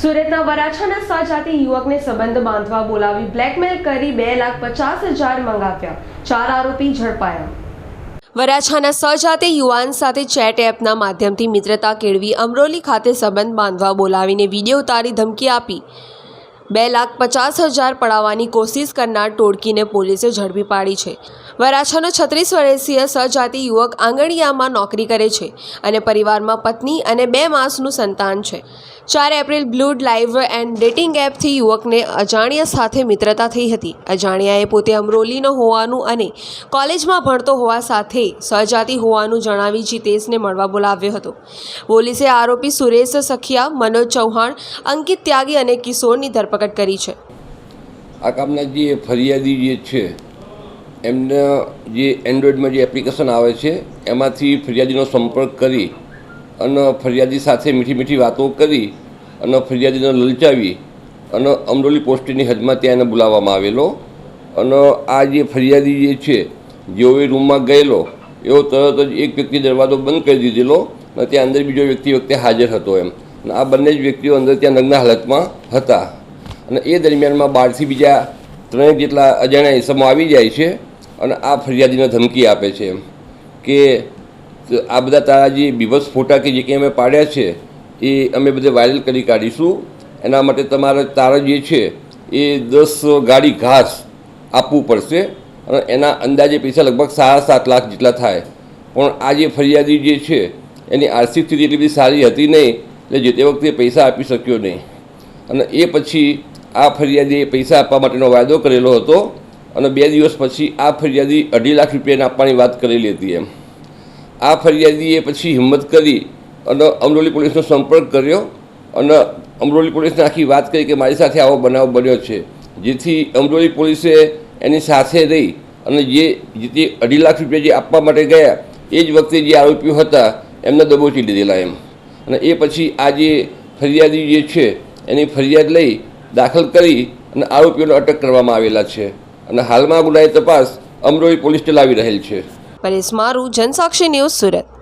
સુરતના વરાછાના સજાતિ યુવકને સંબંધ બાંધવા બોલાવી બ્લેકમેલ કરી બે લાખ પચાસ હજાર મંગાવ્યા. ચાર આરોપી ઝડપાયા. વરાછાના સજાતે યુવાન સાથે ચેટ એપના માધ્યમથી મિત્રતા કેળવી અમરોલી ખાતે સંબંધ બાંધવા બોલાવીને વીડિયો ઉતારી ધમકી આપી. બે લાખ પચાસ હજાર પડાવવાની કોશિશ કરનાર ટોળકીને પોલીસે ઝડપી પાડી છે. વરાછાનો છત્રીસ વર્ષીય સજાતિ યુવક આંગણિયામાં નોકરી કરે છે અને પરિવારમાં પત્ની અને બે માસનું સંતાન છે. ચાર April Blued live and dating એપથી યુવકને અજાણ્યા સાથે મિત્રતા થઈ હતી. અજાણ્યાએ પોતે અમરોલીનો હોવાનું અને કોલેજમાં ભણતો હોવા સાથે સજાતિ હોવાનું જણાવી જીતેશને મળવા બોલાવ્યો હતો. પોલીસે આરોપી સુરેશ સખિયા, મનોજ ચૌહાણ, અંકિત ત્યાગી અને કિશોરની ધરપકડ કરી છે. આ કામના જે ફરિયાદી જે છે, એમને જે એન્ડ્રોઈડમાં જે એપ્લિકેશન આવે છે, એમાંથી ફરિયાદીનો સંપર્ક કરી અને ફરિયાદી સાથે મીઠી મીઠી વાતો કરી અને ફરિયાદીને લલચાવી અને અમરોલી પોસ્ટની હદમાં ત્યાં એને બોલાવવામાં આવેલો. અને આ જે ફરિયાદી જે છે, જેઓ એ રૂમમાં ગયેલો એવો તરત જ એક વ્યક્તિ દરવાજો બંધ કરી દીધેલો અને ત્યાં અંદર બીજો વ્યક્તિ વખતે હાજર હતો એમ. આ બંને જ વ્યક્તિઓ અંદર ત્યાં નગ્ન હાલતમાં હતા. અને એ દરમિયાનમાં બહારથી બીજા ત્રણેક જેટલા અજાણ્યા ઇસમો આવી જાય છે અને આ ફરિયાદીને ધમકી આપે છે એમ. કે આ બધા તારા જે બીભત્સ ફોટા કે જે કંઈ અમે પાડ્યા છે, એ અમે બધે વાયરલ કરી કાઢીશું. એના માટે તમારે તારા જે છે, એ દસ ગાડી ઘાસ આપવું પડશે અને એના અંદાજે પૈસા લગભગ સાડા સાત લાખ જેટલા થાય. પણ આ જે ફરિયાદી જે છે, એની આર્થિક સ્થિતિ એટલી બધી સારી હતી નહીં, એટલે જે તે વખતે પૈસા આપી શક્યો નહીં. અને એ પછી આ ફરિયાદીએ પૈસા આપવા માટેનો વાયદો કરેલો હતો અને બે દિવસ પછી આ ફરિયાદી અઢી લાખ રૂપિયાને આપવાની વાત કરેલી હતી એમ. આ ફરિયાદીએ પછી હિંમત કરી અને અમરોલી પોલીસનો સંપર્ક કર્યો અને અમરોલી પોલીસને આખી વાત કરી કે મારી સાથે આવો બનાવ બન્યો છે, જેથી અમરોલી પોલીસે એની સાથે રહી અને જે જે અઢી લાખ રૂપિયા જે આપવા માટે ગયા, એ જ વખતે જે આરોપીઓ હતા, એમને દબોચી લીધેલા એમ. અને એ પછી આ જે ફરિયાદી જે છે, એની ફરિયાદ લઈ દાખલ કરી અને આરોપીઓને અટક કરવામાં આવેલા છે. અને હાલમાં ગુનાની તપાસ અમરોલી પોલીસ ચલાવી રહેલ છે. પરેશ મારું, જનસાક્ષી ન્યૂઝ સુરત.